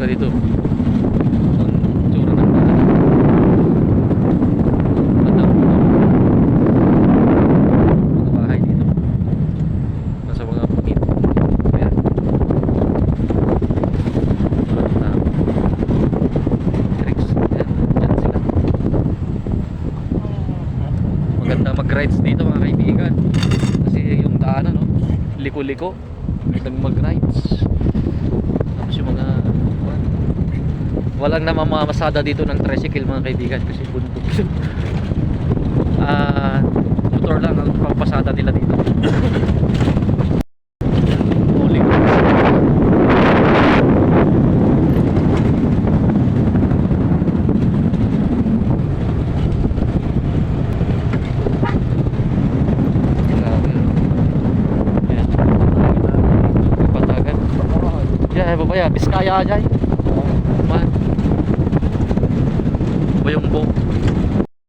bahay dito. Mag-rides dito mga kaibigan. Kasi yung daanan, no? Liko-liko. Magandang mag-rides. Tapos yung mga walang namamamasada dito ng tricycle mga kaibigan kasi bundok. Ah, motor lang ang pampasada nila dito. Ya? Biskaya aja. 用不